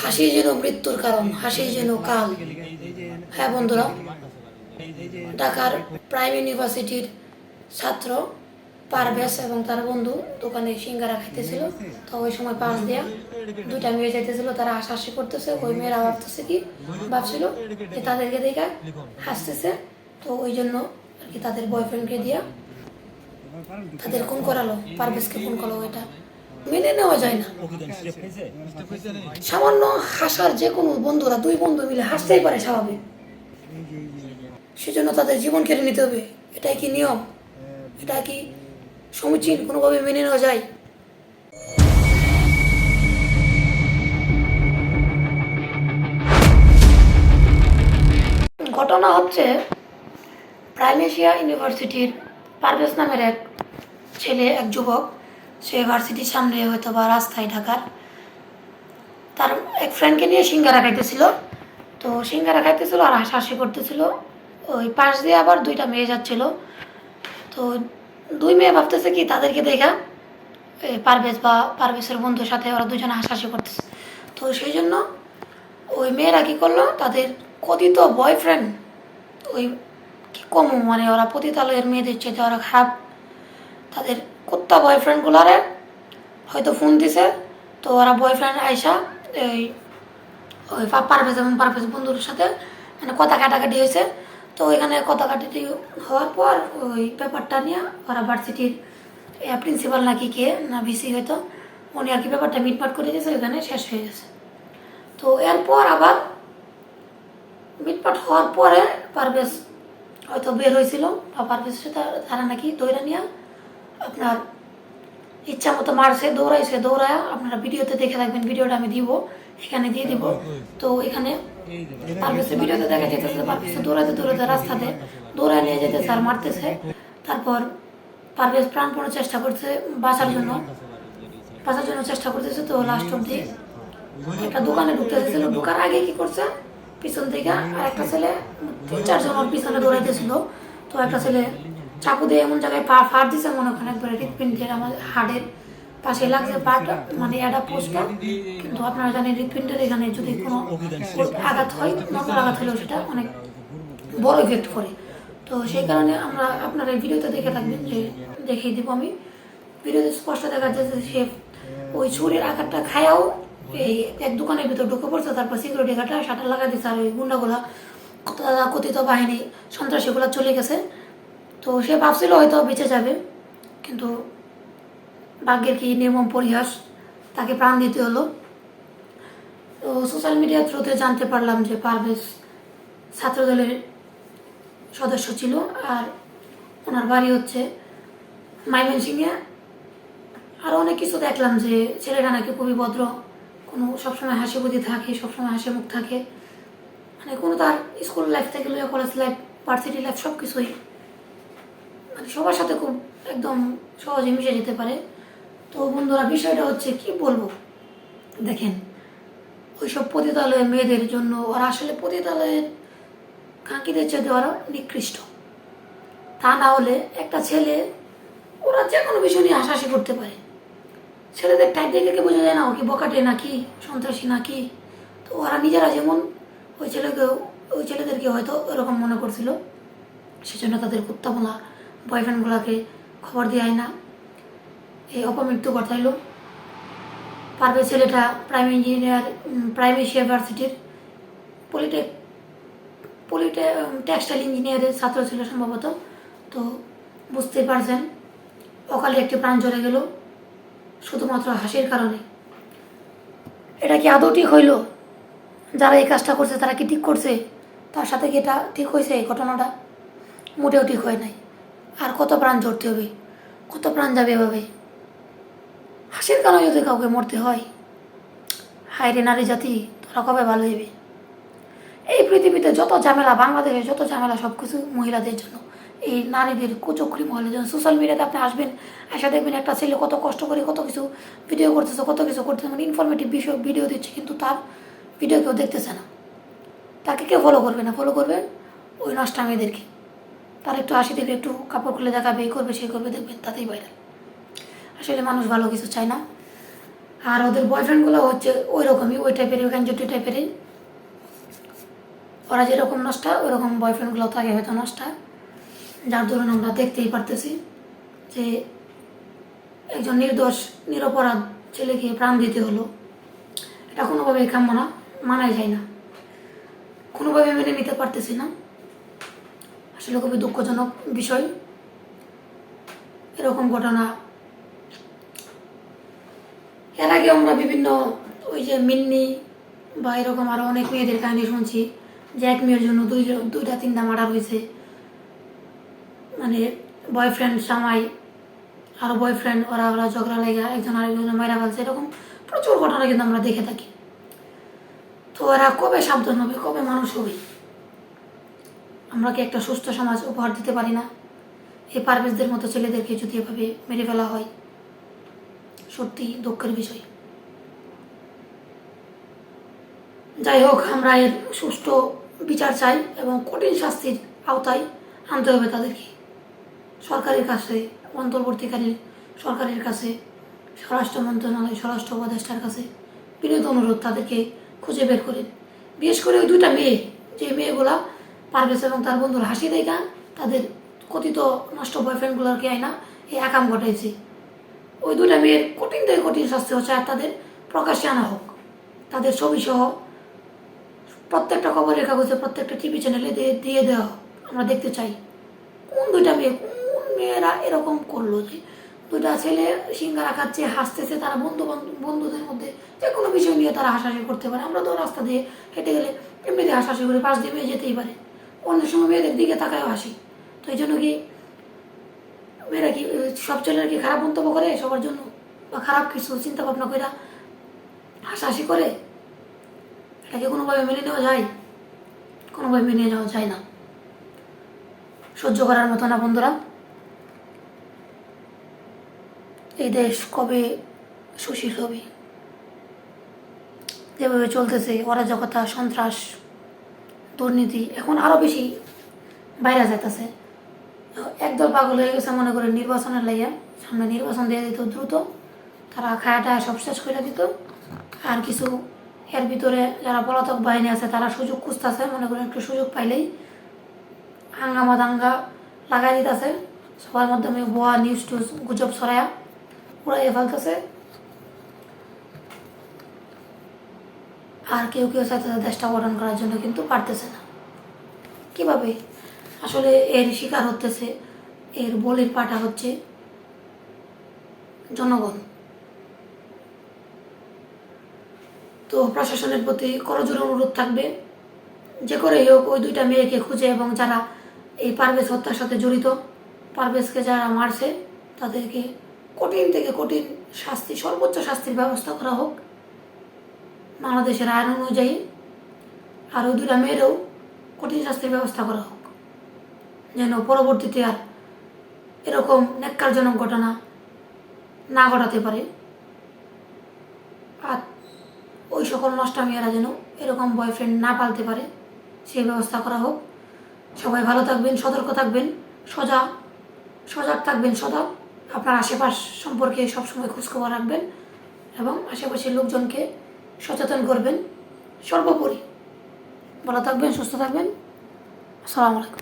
হাসি যেন মৃত্যুর কারণ, হাসি যেন কাল। হ্যাঁ বন্ধুরা, ঢাকার প্রাইম ইউনিভার্সিটির ছাত্র পারভেজ এবং তার বন্ধু দোকানে সিঙ্গারা খাইতেছিল। তো ওই সময় পাশ দিয়া দুইটা মেয়ে যাইতেছিল, তারা হাসাহাসি করতেছে, ওই মেয়েরা ভাবতেছে কি, ভাবছিল যে তাদেরকে দেখে হাসতেছে। তো ওই জন্য আর কি তাদের বয়ফ্রেন্ডকে দিয়া তাদের খুন করালো, পারভেজকে খুন করল এটা। মেনে নেওয়া যায় না। সামান্য হাসার যে কোনো বন্ধুরা, দুই বন্ধু মিলে হাসতেই পারে স্বাভাবিক। সেজন্য তাদের জীবন কেড়ে নিতে হবে। এটাই কি নিয়ম? এটা কি সমীচীন? কোনোভাবে মেনে নেওয়া যায়? ঘটনা হচ্ছে, প্রাইমেশিয়া ইউনিভার্সিটির পারভেজ নামের এক ছেলে, এক যুবক সে ভার্সিটির সামনে হয়তো বা রাস্তায় ঢাকার। তার এক ফ্রেন্ডকে নিয়ে সিঙ্গারা খাইতেছিল। তো সিঙ্গারা খাইতেছিল আর হাসাহাসি করতেছিল। ওই পাশ দিয়ে আবার দুইটা মেয়ে যাচ্ছিল। তো দুই মেয়ে ভাবতেছে কি, তাদেরকে দেখা। পারভেজ বা পারভেজের বন্ধুর সাথে ওরা দুজনে হাসাহাসি করতেছে। তো সেই জন্য ওই মেয়েরা কী করল, তাদের কথিত বয়ফ্রেন্ড ওই কি কম মানে ওরা পতিতালয়ের মেয়েদের চেয়ে ওরা খারাপ তাদের কুত্তা বয়ফ্রেন্ডগুলারে হয়তো ফোন দিছে। তো ওরা বয়ফ্রেন্ড আইসা এই ওই পারভেজ এবং পারভেজ বন্ধুর সাথে মানে কথা কাটাকাটি হয়েছে। তো এখানে কথা কাটাকাটি হওয়ার পর ওই ব্যাপারটা নিয়ে ওরা ভার্সিটির প্রিন্সিপাল নাকি কে না ভিসি হয়তো, উনি আর কি ব্যাপারটা মিটমাট করে দিয়েছে ওখানে শেষ হয়ে গেছে। তো এরপর আবার মিটমাট হওয়ার পরে পারভেজ হয়তো বের হয়েছিল, বা পারভেজের সাথে তারা নাকি দইরা নিয়ে আপনার ইচ্ছা মতো মারছে, দৌড়াইছে, দৌড়ায় আপনারা ভিডিওতে দেখে থাকবেন, ভিডিওটা আমি দিব, এখানে দিয়ে দিব। তো এখানে পারভেজের ভিডিওতে দেখা যেতেছে পারভেজ দৌড়াতে দৌড়াতে রাস্তাতে দৌড়ায় নিয়ে যেতেছে আর মারতেছে। তারপর পারভেজ প্রাণপণ চেষ্টা করছে বাঁচার জন্য। বাঁচার জন্য চেষ্টা করতেছে তো লাস্ট অব্দি একটা দোকানে ঢুকতে এসেছিল ঢোকার আগে কি করছে? পিছন থেকে আর একটা ছেলে, তিন চারজন ওর পিছনে দৌড়াইতেছিল। তো একটা ছেলে চাকু দিয়ে এমন জায়গায় পা ফাড় দিছে মনে ওখানে একবারে হৃৎপিণ্ডের আমার হাড়ের পাশে লাগছে পাটা মানে একটা পোস্টটা কিন্তু আপনারা জানেন হৃৎপিণ্ডের এখানে যদি কোনো আঘাত হয়, নর্মাল আঘাত হলেও সেটা অনেক বড় ইফেক্ট করে। তো সেই কারণে আমরা আপনারা এই ভিডিওতে দেখে থাকবেন যে দেখিয়ে দিব আমি। ভিডিওতে স্পষ্ট দেখা যাচ্ছে যে সে ওই ছুরির আঘাতটা খায়াও এই এক দোকানের ভিতর ঢুকে পড়ছে, তারপর সিকিউরিটি গার্ডটা শাটার লাগা দিচ্ছে আর ওই গুন্ডাগুলা কথিত বাহিনী সন্ত্রাসীগুলো চলে গেছে। তো সে ভাবছিল হয়তো বেঁচে যাবে, কিন্তু ভাগ্যের কি নির্মম পরিহাস, তাকে প্রাণ দিতে হলো। তো সোশ্যাল মিডিয়ার থ্রুতে জানতে পারলাম যে পারভেজ ছাত্রদলের সদস্য ছিল আর ওনার বাড়ি হচ্ছে ময়মনসিংহে। আরও অনেক কিছু দেখলাম যে ছেলেটা নাকি খুবই ভদ্র, কোনো সবসময় হাসি বুদ্ধি থাকে, সবসময় হাসি মুখ থাকে। মানে কোনো তার স্কুল লাইফ থেকে কলেজ লাইফ ভার্সিটি লাইফ সব কিছুই মানে সবার সাথে খুব একদম সহজে মিশে যেতে পারে। তো বন্ধুরা, বিষয়টা হচ্ছে কি বলব? দেখেন ওই ওইসব পতিতালয়ের মেয়েদের জন্য ওরা আসলে পতিতালয়ের কাঁকিদের চেয়ে ওরা নিকৃষ্ট। তা না হলে একটা ছেলে, ওরা যে কোনো বিষয় নিয়ে হাসাহাসি করতে পারে। ছেলেদের টাইপ দেখে বোঝা যায় না ও কি বকাটে নাকি, সন্ত্রাসী নাকি? তো ওরা নিজেরা যেমন ওই ছেলেকে ওই ছেলেদেরকে হয়তো এরকম মনে করছিল, সেজন্য তাদের কুত্তাগুলা বয়ফ্রেন্ডগুলোকে খবর দেয় না। এই অপমৃত্যু ঘটাইল পারবে ছেলেটা প্রাইম ইঞ্জিনিয়ার প্রাইম ইউনিভার্সিটির পলিটেক পলিটে টেক্সটাইল ইঞ্জিনিয়ারের ছাত্র ছিল সম্ভবত। তো বুঝতেই পারছেন, অকালে একটি প্রাণ চলে গেল, শুধুমাত্র হাসির কারণে। এটা কি আদৌ ঠিক হইল? যারা এই কাজটা করছে, তারা কি ঠিক করছে? তার সাথে কি এটা ঠিক হয়েছে এই ঘটনাটা? মোটেও ঠিক হয় নাই। আর কত প্রাণ ঝরতে হবে? কত প্রাণ যাবে এভাবে? হাসির কারণে যদি কাউকে মরতে হয়, হায় রে নারী জাতি, তোরা কবে ভালো হইবে? এই পৃথিবীতে যত ঝামেলা, বাংলাদেশে যত ঝামেলা সব কিছু মহিলাদের জন্য। এই নারীদের কুচক্রি মহিলাদের জন্য সোশ্যাল মিডিয়াতে আপনি আসবেন, আসা দেখবেন একটা ছেলে কত কষ্ট করে কত কিছু ভিডিও করতেছে, কত কিছু করতেছে মানে ইনফরমেটিভ বিষয় ভিডিও দিচ্ছে, কিন্তু তার ভিডিও কেউ দেখতেছে না। তাকে কেউ ফলো করবে না। ফলো করবে ওই নষ্টা মেয়েদেরকে তার একটু হাসি দিলে একটু কাপড় খুলে দেখাবে, এই করবে, সেই করবে, দেখবেন তাতেই বাইরে আসলে মানুষ ভালো কিছু চায় না। আর ওদের বয়ফ্রেন্ডগুলো হচ্ছে ওই রকমই ওই টাইপেরই গ্যাঞ্জটি টাইপেরই ওরা যেরকম নষ্টা ওই রকম বয়ফ্রেন্ডগুলো থাকে হয়তো নষ্টা। যার দরুন আমরা দেখতেই পারতেছি যে একজন নির্দোষ, নিরপরাধ ছেলেকে প্রাণ দিতে হলো। এটা কোনোভাবেই কাম্য না, মানাই যায় না। কোনোভাবে মেনে নিতে পারতেছি না। আসলে খুবই দুঃখজনক বিষয়। এরকম ঘটনা। এর আগে আমরা বিভিন্ন ওই যে মিন্নি বা এরকম আরও অনেক মেয়েদের কাহিনী শুনছি যে এক মেয়ের জন্য দুই দুইটা, তিনটা মার্ডার হয়েছে। মানে বয়ফ্রেন্ড সামাই আরও বয়ফ্রেন্ড ওরা ওরা ঝগড়া লেগে একজন আরেকজনের মায়েরা ফেলছে, এরকম প্রচুর ঘটনা কিন্তু আমরা দেখে থাকি। তো ওরা কবে সাবধান হবে, কবে মানুষ হবে? আমরা কি একটা সুস্থ সমাজ উপহার দিতে পারি না? এই পারভেজদের মতো ছেলেদেরকে যদি এভাবে মেরে ফেলা হয়, সত্যি দুঃখের বিষয়। যাই হোক, আমরা এর সুষ্ঠু বিচার চাই এবং কঠিন শাস্তির আওতায় আনতে হবে তাদেরকে। সরকারের কাছে অন্তর্বর্তীকালীন সরকারের কাছে, স্বরাষ্ট্র মন্ত্রণালয়, স্বরাষ্ট্র উপদেষ্টার কাছে বিনীত অনুরোধ তাদেরকে খুঁজে বের করেন। বিশেষ করে ওই দুইটা মেয়ে, যে মেয়েগুলা পারভেজ এবং তার বন্ধুর হাসি দেখা, তাদের কথিত নষ্ট বয়ফ্রেন্ডগুলোকে আয়না এই একাম ঘটাইছে। ওই দুটা মেয়ের কঠিন থেকে কঠিন শাস্তি হচ্ছে আর তাদের প্রকাশ্যে আনা হোক। তাদের ছবি সহ প্রত্যেকটা খবরের কাগজে প্রত্যেকটা টিভি চ্যানেলে দিয়ে দিয়ে দেওয়া হোক। আমরা দেখতে চাই, কোন দুইটা মেয়ে, কোন মেয়েরা এরকম করল যে দুইটা ছেলে সিঙ্গারা খাচ্ছে হাসতেছে, তারা বন্ধু বন্ধুদের মধ্যে যে কোনো বিষয় নিয়ে তারা হাসাহাসি করতে পারে। আমরা তো রাস্তা দিয়ে হেঁটে গেলে এমনিতে হাসাহাসি করে পাশ দিয়ে যেতেই পারে। অন্য সময় মেয়েদের দিকে তাকায় হাসি তো এই জন্য কি মেয়েরা কি সব ছেলেরা কি খারাপ মন্তব্য করে সবার জন্য? বা খারাপ কিছু চিন্তা ভাবনা করে হাসাহাসি করে? এটাকে কোনোভাবে মেনে নেওয়া যায়? কোনোভাবে মেনে নেওয়া যায় না। সহ্য করার মতো না, বন্ধুরা। এই দেশ কবে সুশীল হবে? যেভাবে চলতেছে, অরাজকতা, সন্ত্রাস দুর্নীতি এখন আরও বেশি বাইরে যাইতেছে। একদল পাগল হয়ে গেছে মনে করে নির্বাচনের লাইয়া। সামনে নির্বাচন দিয়ে দিত দ্রুত। তারা খায়াটা সব শেষ করে দিত। আর কিছু এর ভিতরে যারা পলাতক বাহিনী আছে, তারা সুযোগ খুঁজতেছে, মনে করেন একটু সুযোগ পাইলেই হাঙ্গামা দাঙ্গা লাগাই দিতেছে। সবার মাধ্যমে ভুয়া নিউজ টুজ গুজব ছড়ায়া উড়াইয়ে ফেলতেছে। আর কেউ কেউ চাইতেছে দেশটা গঠন করার জন্য কিন্তু পারতেছে না। কীভাবে? আসলে এর শিকার হতেছে, এর বলির পাটা হচ্ছে জনগণ। তো প্রশাসনের প্রতি করজোর অনুরোধ থাকবে। যে করেই হোক, ওই দুইটা মেয়েকে খুঁজে এবং যারা এই পারভেজ হত্যার সাথে জড়িত, পারভেজকে যারা মারছে, তাদেরকে কঠিন থেকে কঠিন শাস্তি, সর্বোচ্চ শাস্তির ব্যবস্থা করা হোক। বাংলাদেশের আইন অনুযায়ী আর ওই দুটা মেয়েরও কঠিন শাস্তির ব্যবস্থা করা হোক। যেন পরবর্তীতে আর এরকম ন্যাক্কারজনক ঘটনা না ঘটাতে পারে। আর ওই সকল নষ্টামিয়ারা যেন এরকম বয়ফ্রেন্ড না পালতে পারে সেই ব্যবস্থা করা হোক। সবাই ভালো থাকবেন, সতর্ক থাকবেন, সজা, সজাগ থাকবেন সদা আপনার আশেপাশ সম্পর্কে সবসময় খোঁজখবর রাখবেন এবং আশেপাশের লোকজনকে সচেতন করবেন সর্বোপরি। ভালো থাকবেন সুস্থ থাকবেন। আসসালামু আলাইকুম।